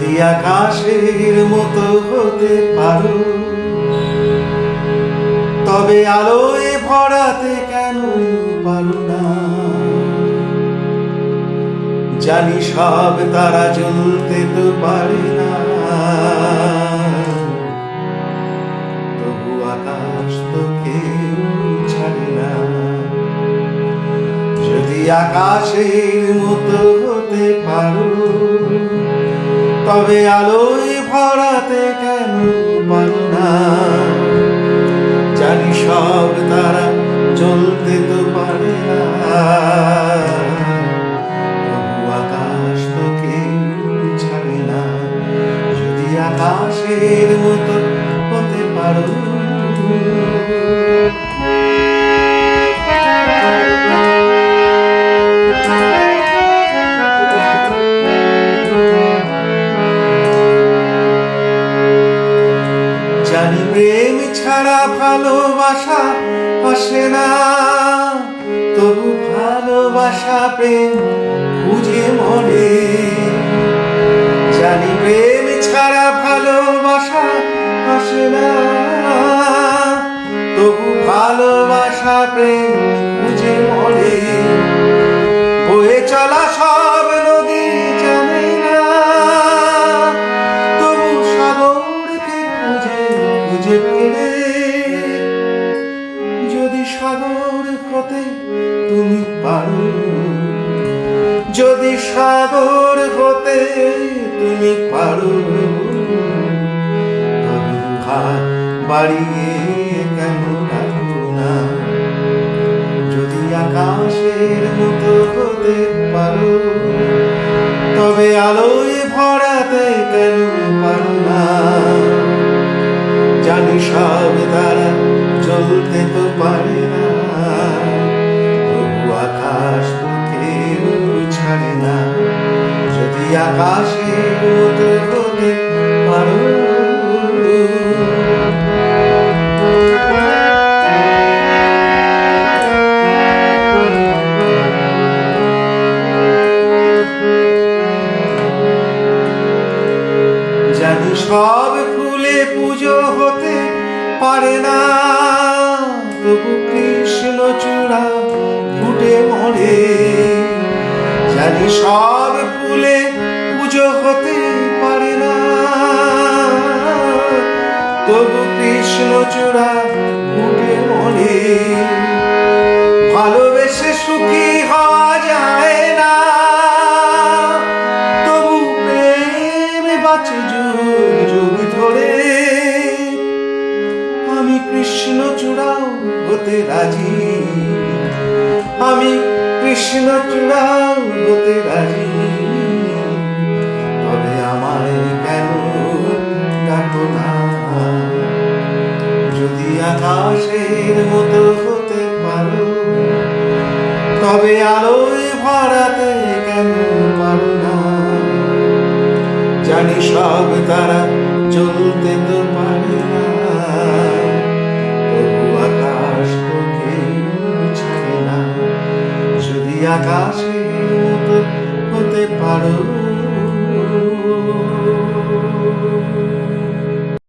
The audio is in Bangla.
যদি আকাশের মতো হতে পারো, তবে আলোয় ভরাতে কেন পারো না? জানি সব তারা জ্বলতে তো পারে না। আকাশ তো কেউ যদি আকাশের মতো হতে পারো তবে আলোয় ভরাতে কেন পারো না? জানি সব তারা জ্বলতে তো পারে না। আকাশ তো কেউ ছাড়ে না। যদি আকাশের মতো হতে পারো জানি প্রেম ছাড়া ভালোবাসা আসে না। তবু ভালোবাসা প্রেম খুঁজে মনে। জানি প্রেম ছাড়া ভালোবাসা পারো তবে হাত বাড়িয়ে কেন না? যদি আকাশের মতো হতে পারো, তবে আলোয় ভরাতে কেন পারো না? জানি সব তারা জ্বলতে তো পারে না। সব ফুলে পুজো হতে পারে না। তবু কৃষ্ণ চূড়া ফুটে মরে। জানি সব ফুলে পুজো হতে পারে না। তবু কৃষ্ণ চূড়া কৃষ্ণ চূড়াও হতে রাজি। আমি কৃষ্ণ চূড়াও হতে রাজি। তবে আমায় কেন ডাকো না? যদি আকাশের মতো হতে পারো, তবে আলোয় ভরাতে কেন পারো না? জানি সব তারা জ্বলতে তো আকাশের মতো হতে পারো।